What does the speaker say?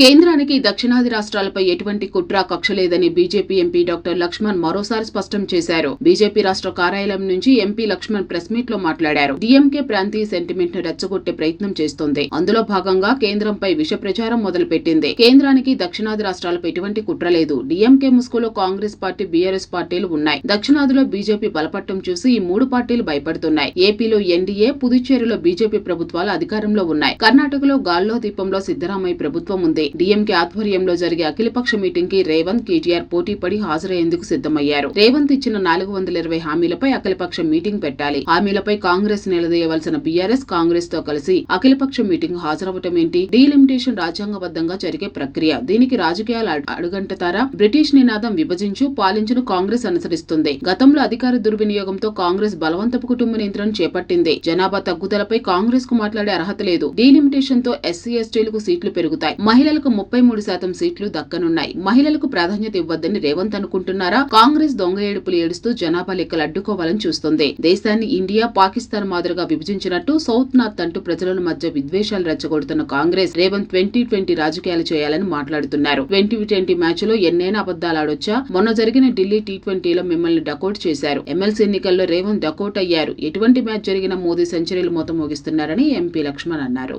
కేంద్రానికి దక్షిణాది రాష్ట్రాలపై ఎటువంటి కుట్ర కక్ష లేదని బీజేపీ ఎంపీ డాక్టర్ లక్ష్మణ్ మరోసారి స్పష్టం చేశారు. బీజేపీ రాష్ట్ర కార్యాలయం నుంచి ఎంపీ లక్ష్మణ్ ప్రెస్ మీట్లో మాట్లాడారు. డీఎంకే ప్రాంతీయ సెంటిమెంట్ను రెచ్చగొట్టే ప్రయత్నం చేస్తోంది. అందులో భాగంగా కేంద్రంపై విష ప్రచారం మొదలుపెట్టింది. కేంద్రానికి దక్షిణాది రాష్ట్రాలపై ఎటువంటి కుట్ర లేదు. డీఎంకే ముసుగులో కాంగ్రెస్ పార్టీ బీఆర్ఎస్ పార్టీలు ఉన్నాయి. దక్షిణాదిలో బీజేపీ బలపట్టం చూసి ఈ మూడు పార్టీలు భయపడుతున్నాయి. ఏపీలో ఎన్డీఏ పుదుచ్చేరిలో బీజేపీ ప్రభుత్వాలు అధికారంలో ఉన్నాయి. కర్ణాటకలో గాల్లో దీపంలో సిద్దరామయ్య ప్రభుత్వం ఉంది. డీఎంకే ఆధ్వర్యంలో జరిగే అఖిలపక్ష మీటింగ్కి రేవంత్ కేటీఆర్ పోటీ పడి హాజరయ్యేందుకు సిద్ధమయ్యారు. రేవంత్ ఇచ్చిన నాలుగు వందల ఇరవై హామీలపై అఖిలపక్ష మీటింగ్ పెట్టాలి. హామీలపై కాంగ్రెస్ నిలదీయవలసిన బీఆర్ఎస్ కాంగ్రెస్తో కలిసి అఖిలపక్ష మీటింగ్ హాజరవటం ఏంటి? డీలిమిటేషన్ రాజ్యాంగబద్ధంగా జరిగే ప్రక్రియ. దీనికి రాజకీయాలు అడుగంటతారా? బ్రిటిష్ నినాదం విభజించు పాలించును కాంగ్రెస్ అనుసరిస్తుంది. గతంలో అధికార దుర్వినియోగంతో కాంగ్రెస్ బలవంతపు కుటుంబ నియంత్రణ చేపట్టింది. జనాభా తగ్గుదలపై కాంగ్రెస్కు మాట్లాడే అర్హత లేదు. డీలిమిటేషన్తో ఎస్సీ ఎస్టీలకు సీట్లు పెరుగుతాయి. మహిళ మహిళలకు ముప్పై మూడు శాతం సీట్లు దక్కనున్నాయి. మహిళలకు ప్రాధాన్యత ఇవ్వద్దని రేవంత్ అనుకుంటున్నారా? కాంగ్రెస్ దొంగ ఏడుపులు ఏడుస్తూ జనాభా లెక్కలు అడ్డుకోవాలని చూస్తుంది. దేశాన్ని ఇండియా పాకిస్తాన్ మాదిరిగా విభజించినట్టు సౌత్ నార్త్ అంటూ ప్రజల మధ్య విద్వేషాలు రెచ్చగొడుతున్న కాంగ్రెస్ రేవంత్ ట్వంటీ ట్వంటీ రాజకీయాలు చేయాలని మాట్లాడుతున్నారు. ట్వంటీ ట్వంటీ మ్యాచ్లో ఎన్నైనా అబద్దాలు ఆడొచ్చా? మొన్న జరిగిన ఢిల్లీ టీ ట్వంటీలో మిమ్మల్ని డకౌట్ చేశారు. ఎమ్మెల్సీ ఎన్నికల్లో రేవంత్ డకౌట్ అయ్యారు. ఎటువంటి మ్యాచ్ జరిగిన మోదీ సెంచరీలు మొత్తం ముగిస్తున్నారని ఎంపీ లక్ష్మణ్ అన్నారు.